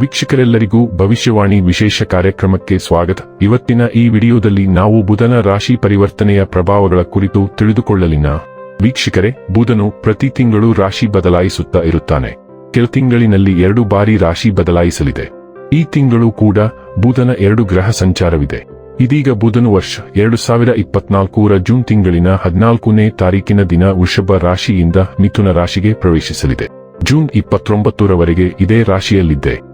ವೀಕ್ಷಕರೆಲ್ಲರಿಗೂ ಭವಿಷ್ಯವಾಣಿ ವಿಶೇಷ ಕಾರ್ಯಕ್ರಮಕ್ಕೆ ಸ್ವಾಗತ. ಇವತ್ತಿನ ಈ ವಿಡಿಯೋದಲ್ಲಿ ನಾವು ಬುಧನ ರಾಶಿ ಪರಿವರ್ತನೆಯ ಪ್ರಭಾವಗಳ ಕುರಿತು ತಿಳಿದುಕೊಳ್ಳಲಿನ. ವೀಕ್ಷಕರೇ, ಬುಧನು ಪ್ರತಿ ತಿಂಗಳು ರಾಶಿ ಬದಲಾಯಿಸುತ್ತಾ ಇರುತ್ತಾನೆ. ಕೆಲ ತಿಂಗಳಿನಲ್ಲಿ ಎರಡು ಬಾರಿ ರಾಶಿ ಬದಲಾಯಿಸಲಿದೆ. ಈ ತಿಂಗಳು ಕೂಡ ಬುಧನ ಎರಡು ಗ್ರಹ ಸಂಚಾರವಿದೆ. ಇದೀಗ ಬುಧನು ವರ್ಷ ಎರಡು ಸಾವಿರ ಇಪ್ಪತ್ನಾಲ್ಕೂರ ಜೂನ್ ತಿಂಗಳಿನ ಹದಿನಾಲ್ಕನೇ ತಾರೀಕಿನ ದಿನ ವೃಷಭ ರಾಶಿಯಿಂದ ಮಿಥುನ ರಾಶಿಗೆ ಪ್ರವೇಶಿಸಲಿದೆ. ಜೂನ್ ಇಪ್ಪತ್ತೊಂಬತ್ತರವರೆಗೆ ಇದೇ ರಾಶಿಯಲ್ಲಿದ್ದೆ.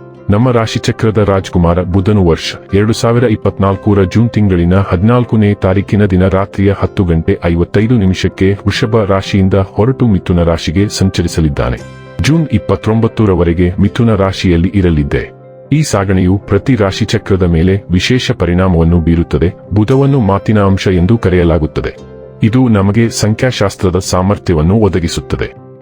ನಮ್ಮ ರಾಶಿಚಕ್ರದ ರಾಜ್ಕುಮಾರ ಬುಧನು ವರ್ಷ ಎರಡು ಸಾವಿರ ಇಪ್ಪತ್ನಾಲ್ಕರ ಜೂನ್ ತಿಂಗಳಿನ ಹದಿನಾಲ್ಕನೇ ತಾರೀಕಿನ ದಿನ ರಾತ್ರಿಯ ಹತ್ತು ಗಂಟೆ ಐವತ್ತೈದು ನಿಮಿಷಕ್ಕೆ ವೃಷಭ ರಾಶಿಯಿಂದ ಹೊರಟು ಮಿಥುನ ರಾಶಿಗೆ ಸಂಚರಿಸಲಿದ್ದಾನೆ. ಜೂನ್ ಇಪ್ಪತ್ತೊಂಬತ್ತರವರೆಗೆ ಮಿಥುನ ರಾಶಿಯಲ್ಲಿ ಇರಲಿದ್ದೆ. ಈ ಸಾಗಣೆಯು ಪ್ರತಿ ರಾಶಿಚಕ್ರದ ಮೇಲೆ ವಿಶೇಷ ಪರಿಣಾಮವನ್ನು ಬೀರುತ್ತದೆ, ಬುಧವನ್ನು ಮಾತಿನ ಅಂಶ ಎಂದು ಕರೆಯಲಾಗುತ್ತದೆ. ಇದು ನಮಗೆ ಸಂಖ್ಯಾಶಾಸ್ತ್ರದ ಸಾಮರ್ಥ್ಯವನ್ನು ಒದಗಿಸುತ್ತದೆ.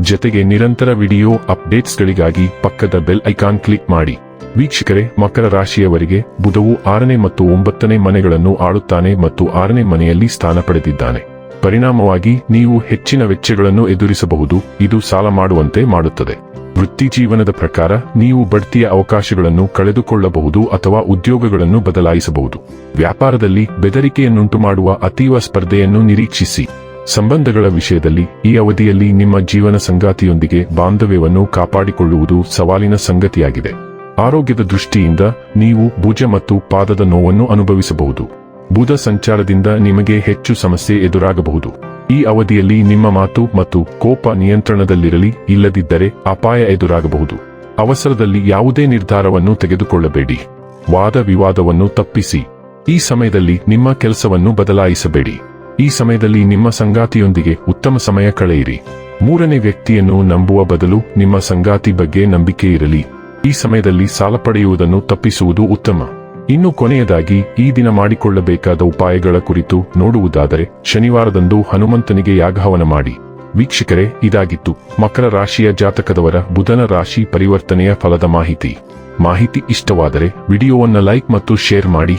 ಜೊತೆಗೆ ನಿರಂತರ ವಿಡಿಯೋ ಅಪ್ಡೇಟ್ಸ್ಗಳಿಗಾಗಿ ಪಕ್ಕದ ಬೆಲ್ ಐಕಾನ್ ಕ್ಲಿಕ್ ಮಾಡಿ. ವೀಕ್ಷಕರೇ, ಮಕರ ರಾಶಿಯವರಿಗೆ ಬುಧವು ಆರನೇ ಮತ್ತು ಒಂಬತ್ತನೇ ಮನೆಗಳನ್ನು ಆಳುತ್ತಾನೆ ಮತ್ತು ಆರನೇ ಮನೆಯಲ್ಲಿ ಸ್ಥಾನ ಪಡೆದಿದ್ದಾನೆ. ಪರಿಣಾಮವಾಗಿ ನೀವು ಹೆಚ್ಚಿನ ವೆಚ್ಚಗಳನ್ನು ಎದುರಿಸಬಹುದು, ಇದು ಸಾಲ ಮಾಡುವಂತೆ ಮಾಡುತ್ತದೆ. ವೃತ್ತಿ ಜೀವನದ ಪ್ರಕಾರ ನೀವು ಬಡ್ತಿಯ ಅವಕಾಶಗಳನ್ನು ಕಳೆದುಕೊಳ್ಳಬಹುದು ಅಥವಾ ಉದ್ಯೋಗಗಳನ್ನು ಬದಲಾಯಿಸಬಹುದು. ವ್ಯಾಪಾರದಲ್ಲಿ ಬೆದರಿಕೆಯನ್ನುಂಟು ಮಾಡುವ ಅತೀವ ಸ್ಪರ್ಧೆಯನ್ನು ನಿರೀಕ್ಷಿಸಿ. ಸಂಬಂಧಗಳ ವಿಷಯದಲ್ಲಿ ಈ ಅವಧಿಯಲ್ಲಿ ನಿಮ್ಮ ಜೀವನ ಸಂಗಾತಿಯೊಂದಿಗೆ ಬಾಂಧವ್ಯವನ್ನು ಕಾಪಾಡಿಕೊಳ್ಳುವುದು ಸವಾಲಿನ ಸಂಗತಿಯಾಗಿದೆ. ಆರೋಗ್ಯದ ದೃಷ್ಟಿಯಿಂದ ನೀವು ಭುಜ ಮತ್ತು ಪಾದದ ನೋವನ್ನು ಅನುಭವಿಸಬಹುದು. ಬುಧ ಸಂಚಾರದಿಂದ ನಿಮಗೆ ಹೆಚ್ಚು ಸಮಸ್ಯೆ ಎದುರಾಗಬಹುದು. ಈ ಅವಧಿಯಲ್ಲಿ ನಿಮ್ಮ ಮಾತು ಮತ್ತು ಕೋಪ ನಿಯಂತ್ರಣದಲ್ಲಿರಲಿ, ಇಲ್ಲದಿದ್ದರೆ ಅಪಾಯ ಎದುರಾಗಬಹುದು. ಅವಸರದಲ್ಲಿ ಯಾವುದೇ ನಿರ್ಧಾರವನ್ನು ತೆಗೆದುಕೊಳ್ಳಬೇಡಿ. ವಾದ ವಿವಾದವನ್ನು ತಪ್ಪಿಸಿ. ಈ ಸಮಯದಲ್ಲಿ ನಿಮ್ಮ ಕೆಲಸವನ್ನು ಬದಲಾಯಿಸಬೇಡಿ. ಈ ಸಮಯದಲ್ಲಿ ನಿಮ್ಮ ಸಂಗಾತಿಯೊಂದಿಗೆ ಉತ್ತಮ ಸಮಯ ಕಳೆಯಿರಿ. ಮೂರನೇ ವ್ಯಕ್ತಿಯನ್ನು ನಂಬುವ ಬದಲು ನಿಮ್ಮ ಸಂಗಾತಿ ಬಗ್ಗೆ ನಂಬಿಕೆ ಇರಲಿ. ಈ ಸಮಯದಲ್ಲಿ ಸಾಲ ಪಡೆಯುವುದನ್ನು ತಪ್ಪಿಸುವುದು ಉತ್ತಮ. ಇನ್ನು ಕೊನೆಯದಾಗಿ, ಈ ದಿನ ಮಾಡಿಕೊಳ್ಳಬೇಕಾದ ಉಪಾಯಗಳ ಕುರಿತು ನೋಡುವುದಾದರೆ, ಶನಿವಾರದಂದು ಹನುಮಂತನಿಗೆ ಯಾಗಹವನ ಮಾಡಿ. ವೀಕ್ಷಕರೇ, ಇದಾಗಿತ್ತು. ಮಕರ ರಾಶಿಯ ಜಾತಕದವರ ಬುಧನ ರಾಶಿ ಪರಿವರ್ತನೆಯ ಫಲದ ಮಾಹಿತಿ. ಮಾಹಿತಿ ಇಷ್ಟವಾದರೆ, ವಿಡಿಯೋವನ್ನು ಲೈಕ್ ಮತ್ತು ಶೇರ್ ಮಾಡಿ.